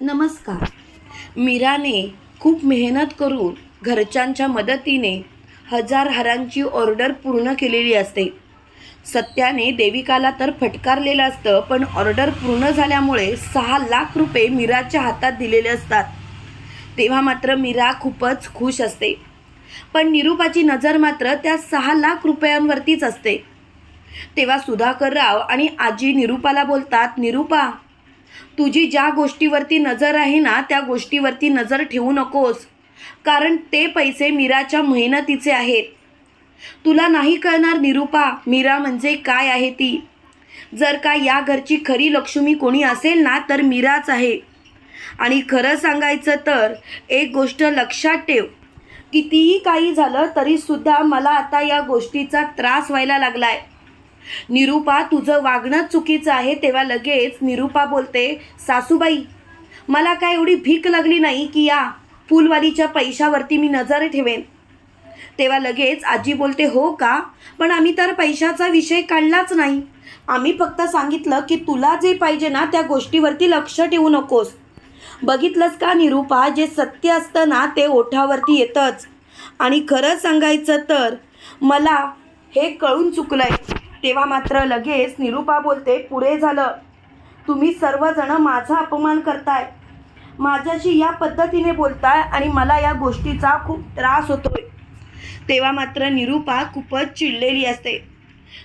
नमस्कार. मीराने खूप मेहनत करून घरच्यांच्या मदतीने हजार हारांची ऑर्डर पूर्ण केलेली असते. सत्याने देविकाला तर फटकारलेलं असतं पण ऑर्डर पूर्ण झाल्यामुळे सहा लाख रुपये मीराच्या हातात दिलेले असतात. तेव्हा मात्र मीरा खूपच खुश असते. पण निरूपाची नजर मात्र त्या सहा लाख रुपयांवरतीच असते. तेव्हा सुधाकरराव आणि आजी निरूपाला बोलतात निरूपा तुझी ज्या गोष्टीवरती नजर आहे ना त्या गोष्टीवरती नजर ठेवू नकोस. कारण ते पैसे मीराच्या मेहनतीचे आहेत. तुला नाही कळणार निरूपा मीरा म्हणजे काय आहे ती. जर का या घरची खरी लक्ष्मी कोणी असेल ना तर मीराच आहे. आणि खरं सांगायचं तर एक गोष्ट लक्षात ठेव. कितीही काही झालं तरीसुद्धा मला आता या गोष्टीचा त्रास व्हायला लागलाय. निरूपा तुझं वागणं चुकीचं आहे तेव्हा लगेच निरूपा बोलते सासूबाई मला काय एवढी भीक लागली नाही की या फुलवालीच्या पैशावरती मी नजर ठेवेन? तेव्हा लगेच आजी बोलते हो का? पण आम्ही तर पैशाचा विषय काढलाच नाही. आम्ही फक्त सांगितलं की तुला जे पाहिजे ना त्या गोष्टीवरती लक्ष ठेवू नकोस. बघितलंस का निरूपा जे सत्य असतं ना ते ओठावरती येतंच. आणि खरं सांगायचं तर मला हे कळून चुकलं आहे तेव्हा मात्र लगेच निरूपा बोलते पुरे झालं. तुम्ही सर्वजण माझा अपमान करताय. माझ्याशी या पद्धतीने बोलताय आणि मला या गोष्टीचा खूप त्रास होतोय. तेव्हा मात्र निरूपा खूपच चिडलेली असते.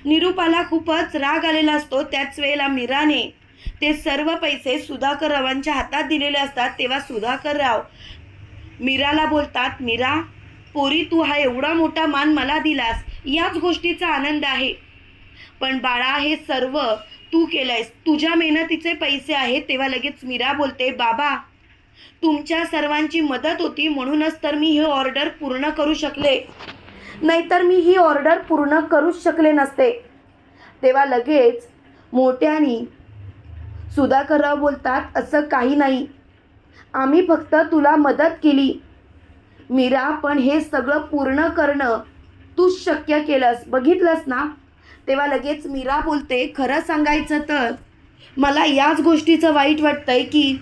निरूपाला खूपच राग आलेला असतो. त्याच वेळेला मीराने ते सर्व पैसे सुधाकर रावांच्या हातात दिलेले असतात. तेव्हा सुधाकर राव मीराला बोलतात मीरा पोरी तू हा एवढा मोठा मान मला दिलास. याच गोष्टीचा आनंद आहे. पण बाळा हे सर्व तू केलंयस. तुझ्या मेहनतीचे पैसे आहेत तेव्हा लगेच मीरा बोलते बाबा तुमच्या सर्वांची मदत होती म्हणूनच तर मी ही ऑर्डर पूर्ण करू शकले. नाहीतर मी ही ऑर्डर पूर्ण करूच शकले नसते. तेव्हा लगेच मोठ्यानी सुधाकरराव बोलतात असं काही नाही. आम्ही फक्त तुला मदत केली. मीरा पण हे सगळं पूर्ण करणं तूच शक्य केलंस. बघितलंस ना? तेव्हा लगेच मीरा बोलते खरं सांगायचं तर मला याच गोष्टीचं वाईट वाटतंय की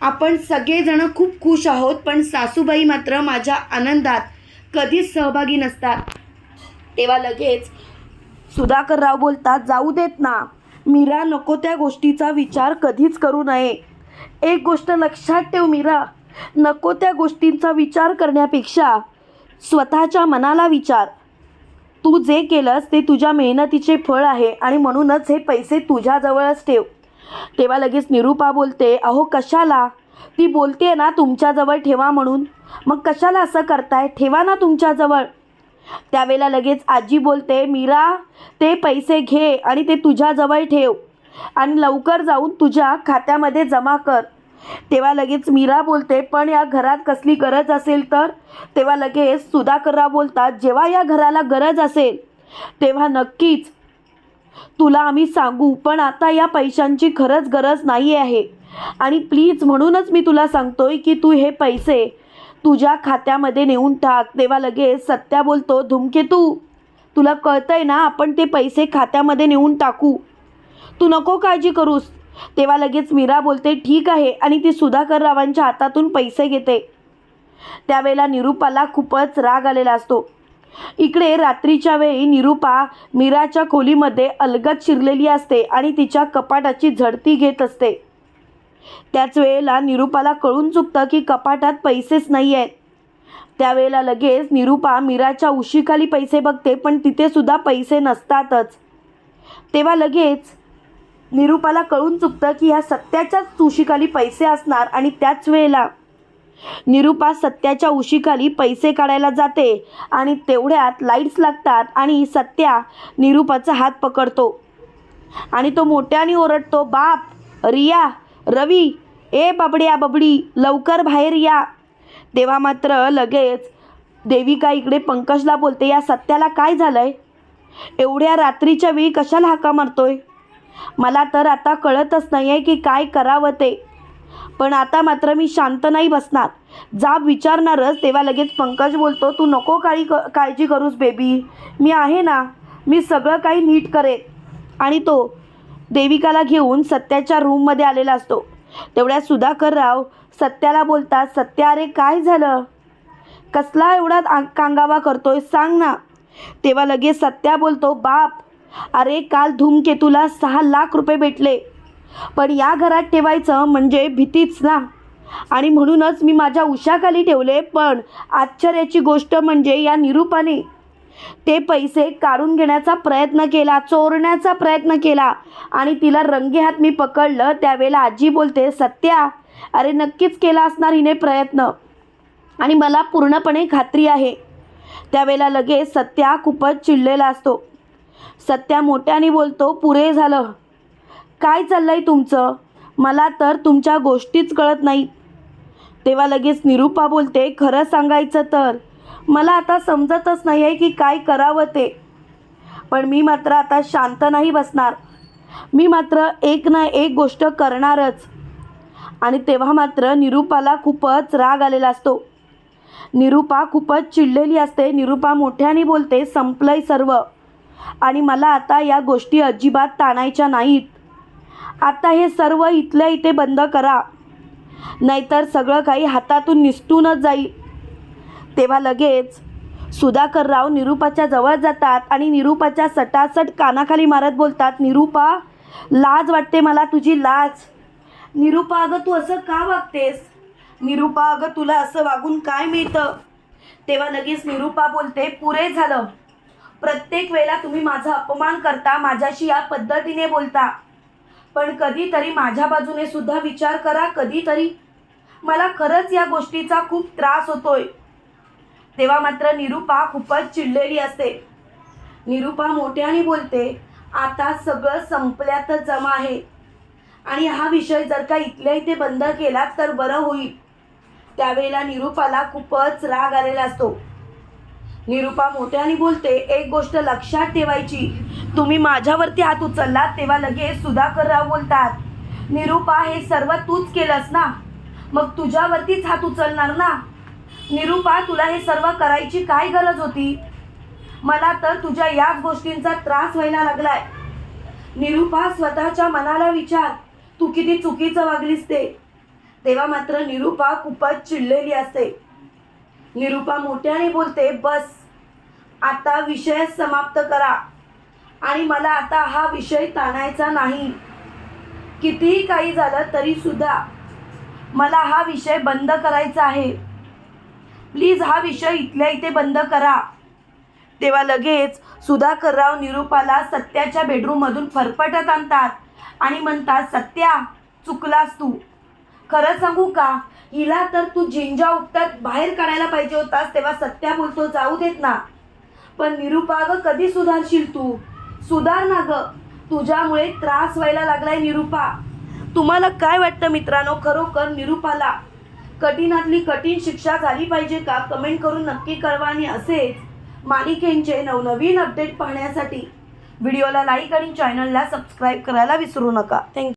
आपण सगळेजणं खूप खुश आहोत पण सासूबाई मात्र माझ्या आनंदात कधीच सहभागी नसतात. तेव्हा लगेच सुधाकरराव बोलतात जाऊ देत ना मीरा नको त्या गोष्टीचा विचार कधीच करू नये. एक गोष्ट लक्षात ठेव मीरा नको त्या गोष्टींचा विचार करण्यापेक्षा स्वतःच्या मनाला विचार. तू जे केलंस ते तुझ्या मेहनतीचे फळ आहे आणि म्हणूनच हे पैसे तुझ्याजवळच ठेव. तेव्हा लगेच निरूपा बोलते अहो कशाला? ती बोलते ना तुमच्याजवळ ठेवा म्हणून. मग कशाला असं करताय? ठेवा ना तुमच्याजवळ. त्यावेळेला लगेच आजी बोलते मीरा ते पैसे घे आणि ते तुझ्याजवळ ठेव आणि लवकर जाऊन तुझ्या खात्यामध्ये जमा कर. तेव्हा लगेच मीरा बोलते पण या घरात कसली गरज असेल तर? तेव्हा लगेच सुधाकरराव बोलतात जेव्हा या घराला गरज असेल तेव्हा नक्कीच तुला आम्ही सांगू पण आता या पैशांची खरंच गरज नाही आहे. आणि प्लीज म्हणूनच मी तुला सांगतोय की तू हे पैसे तुझ्या खात्यामध्ये नेऊन टाक. तेव्हा लगेच सत्या बोलतो धुमकेतू तुला कळतंय ना आपण ते पैसे खात्यामध्ये नेऊन टाकू. तू नको काळजी करूस. तेव्हा लगेच मीरा बोलते ठीक आहे. आणि ती सुधाकर रावांच्या हातातून पैसे घेते. त्यावेळेला निरूपाला खूपच राग आलेला असतो. इकडे रात्रीच्या वेळी निरूपा मीराच्या खोलीमध्ये अलगद शिरलेली असते आणि तिच्या कपाटाची झडती घेत असते. त्याच वेळेला निरूपाला कळून चुकतं की कपाटात पैसेच नाही आहेत. त्यावेळेला लगेच निरूपा मीराच्या उशीखाली पैसे बघते पण तिथेसुद्धा पैसे नसतातच. तेव्हा लगेच निरूपाला कळून चुकतं की ह्या सत्याच्याच उशीखाली पैसे असणार आणि त्याच वेळेला निरूपा सत्याच्या उशीखाली पैसे काढायला जाते आणि तेवढ्यात लाईट्स लागतात आणि सत्या निरूपाचा हात पकडतो. आणि तो मोठ्याने ओरडतो बाप रिया रवी ए बबड्या बबडी लवकर बाहेर या. तेव्हा मात्र लगेच देविका इकडे पंकजला बोलते या सत्याला काय झालंय? एवढ्या रात्रीच्या वेळी कशाला हाका मारतोय? मला तर आता कळतच नाही आहे की काय करावं ते. पण आता मात्र मी शांत नाही बसणार. जाब विचारणारच तेव्हा लगेच पंकज बोलतो तू नको काळी क काळजी करूस बेबी. मी आहे ना मी सगळं काही नीट करेन. आणि तो देविकाला घेऊन सत्याच्या रूममध्ये आलेला असतो. तेवढ्या सुधाकरराव सत्याला बोलतात सत्या अरे काय झालं? कसला एवढा कांगावा करतोय? सांग ना. तेव्हा लगेच सत्या बोलतो बाप अरे काल धूमकेतूला सहा लाख रुपये भेटले. पण या घरात ठेवायचं म्हणजे भीतीच ना. आणि म्हणूनच मी माझ्या उशाखाली ठेवले पण आश्चर्याची गोष्ट म्हणजे या निरूपाने. ते पैसे काढून घेण्याचा प्रयत्न केला चोरण्याचा प्रयत्न केला. आणि तिला रंगेहात मी पकडलं त्यावेळेला आजी बोलते सत्या अरे नक्कीच केला असणार हिने प्रयत्न. आणि मला पूर्णपणे खात्री आहे. त्यावेळेला लगेच सत्या खूपच चिडलेला असतो. सत्या मोठ्याने बोलतो पुरे झालं. काय चाललंय तुमचं? मला तर तुमच्या गोष्टीच कळत नाहीत. तेव्हा लगेच निरूपा बोलते खरं सांगायचं तर मला आता समजतच नाही आहे की काय करावं ते. पण मी मात्र आता शांत नाही बसणार. मी मात्र एक ना एक गोष्ट करणारच. आणि तेव्हा मात्र निरूपाला खूपच राग आलेला असतो. निरूपा खूपच चिडलेली असते. निरूपा मोठ्याने बोलते संपलंय सर्व. आणि मला आता या गोष्टी अजिबात ताणायच्या नाहीत. आता हे सर्व इथल्या इथे बंद करा. नाहीतर सगळं काही हातातून निसटूनच जाईल. तेव्हा लगेच सुधाकरराव निरूपाच्या जवळ जातात आणि निरूपाच्या सटासट कानाखाली मारत बोलतात निरूपा लाज वाटते मला तुझी लाज. निरूपा अगं तू असं का वागतेस? निरूपा अगं तुला असं वागून काय मिळतं? तेव्हा लगेच निरूपा बोलते पुरे झालं. प्रत्येक वेळेला तुम्ही माझा अपमान करता माझ्याशी या पद्धतीने बोलता. पण कधीतरी माझ्या बाजूने सुद्धा विचार करा कधीतरी. मला खरंच या गोष्टीचा खूप त्रास होतोय. तेव्हा मात्र निरूपा खूपच चिडलेली असते. निरूपा मोठ्याने बोलते आता सगळं संपल्यातच जमा आहे. आणि हा विषय जर का इथल्या इथे बंद केला तर बरं होईल. त्यावेळेला निरूपाला खूपच राग आलेला असतो. निरूपा मोठ्याने बोलते एक गोष्ट लक्षात ठेवायची. तुम्ही माझ्यावरती हात उचललात तेव्हा लगेच सुधाकरराव बोलतात निरूपा हे सर्व तूच केलंस ना? मग तुझ्यावरतीच हात उचलणार ना? निरूपा तुला हे सर्व करायची काय गरज होती? मला तर तुझ्या याच गोष्टींचा त्रास व्हायला लागलाय. निरूपा स्वतःच्या मनाला विचार तू किती चुकीचं वागलीस ते. तेव्हा मात्र निरूपा खूपच चिडलेली असते. निरूपा मोठ्याने बोलते बस आता विषय समाप्त करा. आणि मला आता हा विषय ताणायचा नाही. कितीही काही झालं तरी सुद्धा मला हा विषय बंद करायचा आहे. प्लीज हा विषय इथल्या इथे बंद करा. तेव्हा लगेच सुधाकरराव निरूपाला सत्याच्या बेडरूममधून फरफटत आणतात आणि म्हणतात सत्या चुकलास तू. खरं सांगू का? हिला तर तू झिंजा उपटत बाहेर काढायला पाहिजे होतास तेव्हा सत्या बोलतो जाऊ देत ना. पण निरूपा ग कधी सुधारशील तू? सुधार ना ग. तुझ्यामुळे त्रास व्हायला लागलाय निरूपा. तुम्हाला काय वाटतं मित्रांनो? खरोखर निरूपाला कठीणातली कठीण शिक्षा झाली पाहिजे का? कमेंट करून नक्की कळवा आणि असेच मालिकेंचे नवनवीन अपडेट पाहण्यासाठी व्हिडिओला लाईक आणि चॅनलला सबस्क्राईब करायला विसरू नका. थँक्यू